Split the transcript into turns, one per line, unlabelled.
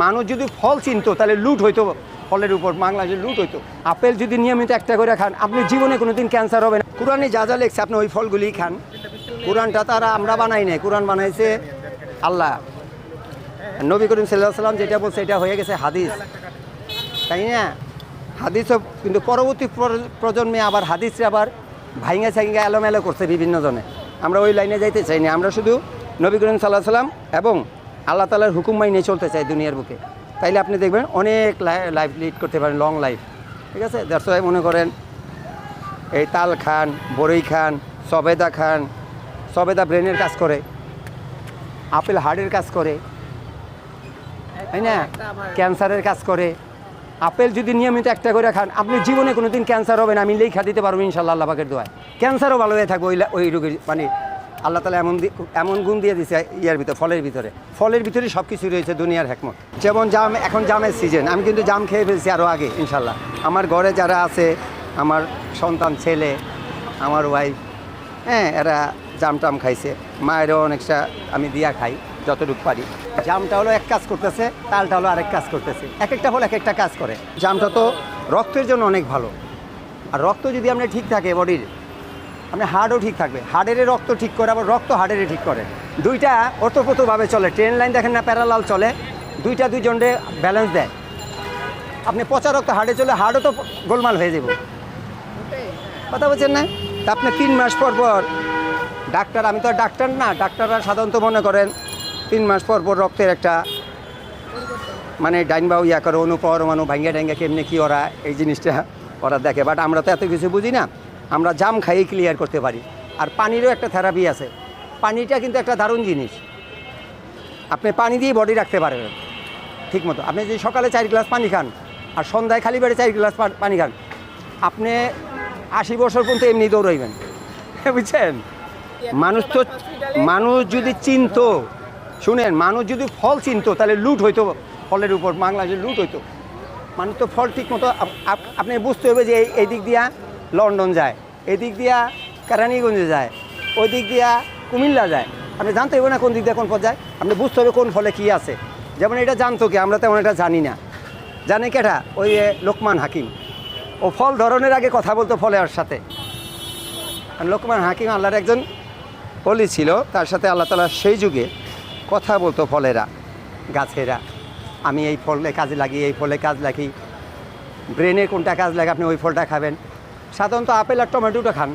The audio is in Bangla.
মানুষ যদি ফল চিনতো, তাহলে লুট হইতো, ফলের উপর বাংলাদেশে লুট হইতো। আপেল যদি নিয়মিত একটা করে খান, আপনি জীবনে কোনোদিন ক্যান্সার হবে না। কোরআনে যা যা লেখছে, আপনি ওই ফলগুলি খান। কোরআনটা তারা, আমরা বানাই নাই। কোরআন বানাইছে আল্লাহ। নবী করিম সাল্লাহ সাল্লাম যেটা বলছে, এটা হয়ে গেছে হাদিস। তাই না? হাদিসও কিন্তু পরবর্তী প্রজন্মে আবার হাদিসে আবার ভাইঙ্গা ছাইঙ্গা এলোমেলো করছে বিভিন্ন জনে আমরা ওই লাইনে যাইতে চাই না আমরা শুধু নবী করিম সাল্লাহ সাল্লাম এবং আল্লাহ তালার হুকুম মাইনে চলতে চাই দুনিয়ার বুকে। তাইলে আপনি দেখবেন অনেক লাইফ লিড করতে পারেন লং লাইফ ঠিক আছে? ওয়াই মনে করেন, এই তাল খান, বড়ই খান, সবেদা খান, সবেদা ব্রেনের কাজ করে, আপেল হার্টের কাজ করে, তাই না? ক্যান্সারের কাজ করে। আপেল যদি নিয়মিত একটা করে খান, আপনি জীবনে কোনোদিন ক্যান্সার হবে না আমি লেখা দিতে পারব ইনশাল্লাহ আল্লাহ পাকের দোয়ায়। ক্যান্সারও ভালো হয়ে থাকবে ওই ওই রোগের মানে আল্লাহ তালা এমন এমন গুণ দিয়ে দিছে ইয়ার ভিতরে, ফলের ভিতরে। ফলের ভিতরে সব কিছু রয়েছে দুনিয়ার হ্যাকমত যেমন জাম, এখন জামের সিজন আমি কিন্তু জাম খেয়ে ফেলছি আরও আগে, ইনশাল্লাহ। আমার ঘরে যারা আছে, আমার সন্তান, ছেলে, আমার ওয়াইফ হ্যাঁ এরা জাম টাম খাইছে। মায়েরও অনেকটা আমি দিয়া খাই, যতটুকু পারি। জামটা হলো এক কাজ করতেছে, তালটা হলো আরেক কাজ করতেছে। এক একটা ফল এক একটা কাজ করে। জামটা তো রক্তের জন্য অনেক ভালো। আর রক্ত যদি আপনার ঠিক থাকে বডির আপনার হার্টও ঠিক থাকবে। হার্টের রক্ত ঠিক করে, আবার রক্ত হার্টের ঠিক করে। দুইটা ওতপ্রোতভাবে চলে। ট্রেন লাইন দেখেন না, প্যারালাল চলে। দুইটা দুইজনে ব্যালেন্স দেয়। আপনি পচা রক্ত হার্টে চলে হার্টও তো গোলমাল হয়ে যাব। কথা বলছেন না? তা আপনি তিন মাস পর পর ডাক্তার, আমি তো আর ডাক্তার না, ডাক্তাররা সাধারণত মনে করেন তিন মাস পর পর রক্তের একটা মানে ডাইন বাউ ইয়া করে, অনুপরমাণু ভাঙ্গা ডাঙ্গা কেমনি কী ওরা এই জিনিসটা ওরা দেখে। বাট আমরা তো এত কিছু বুঝি না। আমরা জাম খাইয়ে ক্লিয়ার করতে পারি। আর পানিরও একটা থেরাপি আছে। পানিটা কিন্তু একটা দারুণ জিনিস। আপনি পানি দিয়ে বডি রাখতে পারবেন। ঠিক মতো। আপনি যদি সকালে চার গ্লাস পানি খান, আর সন্ধ্যায় খালি বেড়ে চার গ্লাস পানি খান, আপনি আশি বছর পর্যন্ত এমনি দৌড়াইবেন। বুঝছেন? মানুষ তো মানুষ যদি চিনতো, শুনেন, মানুষ যদি ফল চিনতো, তাহলে লুট হইতো, ফলের উপর বাংলাদেশে লুট হইতো। মানুষ তো ফল ঠিক মতো আপ- আপ- আপনি বুঝতে হবে যে এই দিক দিয়া লন্ডন যায়, এদিক দিয়া কেরানীগঞ্জে যায় ওই দিক দিয়া কুমিল্লা যায়। আপনি জানতে হবে না কোন দিক দিয়ে কোন পথ যায়, আপনি বুঝতে হবে কোন ফলে কী আছে। যেমন এটা জানতো কি, আমরা তেমন এটা জানি না। জানে কেটা ওই লোকমান হাকিম। ও ফল ধরনের আগে কথা বলতো ফলের সাথে। লোকমান হাকিম আল্লাহর একজন অলি ছিল, তার সাথে আল্লাহ তালা সেই যুগে কথা বলতো ফলেরা, গাছেরা। আমি এই ফলে কাজে লাগি, এই ফলে কাজ লাগি। ব্রেনে কোনটা কাজ লাগে, আপনি ওই ফলটা খাবেন। সাধারণত আপেল আর টমেটোটা খান।